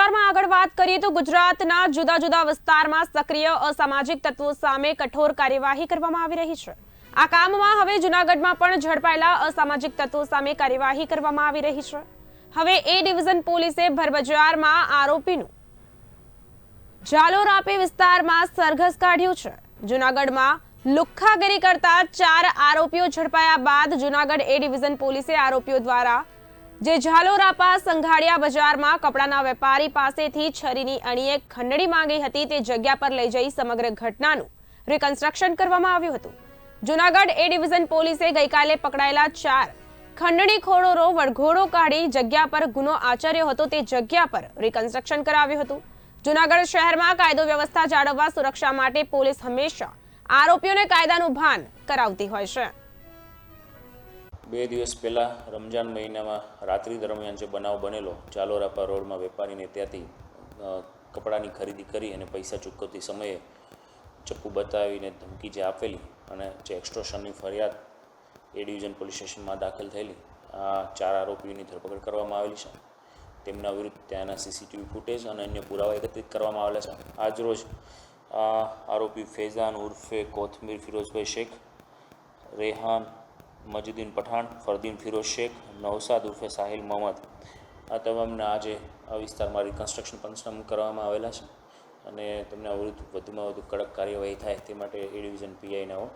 સમાચારમાં આગળ વાત કરીએ તો ગુજરાતના જુદા જુદા વિસ્તારમાં સક્રિય અસામાજિક તત્વો સામે કઠોર કાર્યવાહી કરવામાં આવી રહી છે. આ કામમાં હવે જૂનાગઢમાં પણ ઝડપાયેલા અસામાજિક તત્વો સામે કાર્યવાહી કરવામાં આવી રહી છે. હવે એ ડિવિઝન પોલીસે ભરબજારમાં આરોપીનું જાલોરાપી વિસ્તારમાં સરઘસ કાઢ્યું છે. જૂનાગઢમાં લુખ્ખાગીરી કરતા ચાર આરોપીઓ ઝડપાયા બાદ જૂનાગઢ એ ડિવિઝન પોલીસે આરોપીઓ દ્વારા જે ઝાલોરાપા સંઘાડિયા બજારમાં કપડાના વેપારી પાસેથી છરીની અણીએ ખંડણી માંગી હતી તે જગ્યા પર લઈ જઈ સમગ્ર ઘટનાનું રિકન્સ્ટ્રક્શન કરવામાં આવ્યું હતું. જૂનાગઢ એ ડિવિઝન પોલીસે ગઈકાલે પકડાયેલા ચાર ખંડણી ખોડોરો વળઘોડો કાઢી જગ્યા પર ગુનો આચર્યો હતો. તે જગ્યા પર રિકન્સ્ટ્રક્શન કરાવ્યું હતું. જૂનાગઢ શહેરમાં કાયદો વ્યવસ્થા જાળવવા સુરક્ષા માટે પોલીસ હંમેશા આરોપીઓને કાયદાનું ભાન કરાવતી હોય છે. બે દિવસ પહેલાં રમજાન મહિનામાં રાત્રિ દરમિયાન જે બનાવ બનેલો, ચાલોરાપા રોડમાં વેપારીને ત્યાંથી કપડાની ખરીદી કરી અને પૈસા ચૂકવતી સમયે ચપ્પુ બતાવીને ધમકી જે આપેલી અને જે એક્સ્ટ્રોશનની ફરિયાદ એ ડિવિઝન પોલીસ સ્ટેશનમાં દાખલ થયેલી, આ ચાર આરોપીઓની ધરપકડ કરવામાં આવેલી છે. તેમના વિરુદ્ધ ત્યાંના સીસીટીવી ફૂટેજ અને અન્ય પુરાવા એકત્રિત કરવામાં આવેલા છે. આજરોજ આરોપી ફૈઝાન ઉર્ફે કોથમીર ફિરોઝભાઈ શેખ, રેહાન મજીદીન પઠાણ, ફરદીન ફિરોઝ શેખ નવસાદ ઉર્ફે સાહિલ મોહમ્મદ. આ તમામને આજે આ વિસ્તારમાં રિકન્સ્ટ્રક્શન પંચનામું કરવામાં આવેલા છે અને તેમના વિરુદ્ધ વધુમાં વધુ કડક કાર્યવાહી થાય તે માટે એ ડિવિઝન પીઆઈનાઓ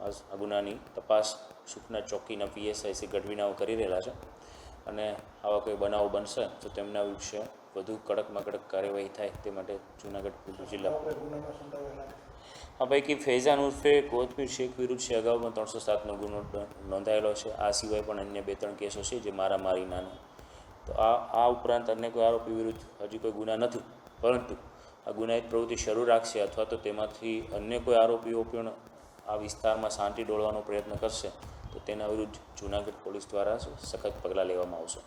આ ગુનાની તપાસ સુખના ચોકીના પીએસઆઈસી ગઢવીનાઓ કરી રહેલા છે અને આવા કોઈ બનાવો બનશે તો તેમના વિશે વધુ કડકમાં કડક કાર્યવાહી થાય તે માટે જૂનાગઢ જિલ્લા આ પૈકી ફૈઝાન ઉર્ફે કોથમીર શેખ વિરુદ્ધ છે અગાઉ પણ ત્રણસો સાતનો ગુનો નોંધાયેલો છે. આ સિવાય પણ અન્ય બે ત્રણ કેસો છે જે મારામારીના. તો આ આ ઉપરાંત અન્ય કોઈ આરોપી વિરુદ્ધ હજી કોઈ ગુના નથી. પરંતુ આ ગુનાહિત પ્રવૃત્તિ શરૂ રાખશે અથવા તો તેમાંથી અન્ય કોઈ આરોપીઓ પણ આ વિસ્તારમાં શાંતિ ડોળવાનો પ્રયત્ન કરશે. તો તેના વિરુદ્ધ જૂનાગઢ પોલીસ દ્વારા સખત પગલાં લેવામાં આવશે.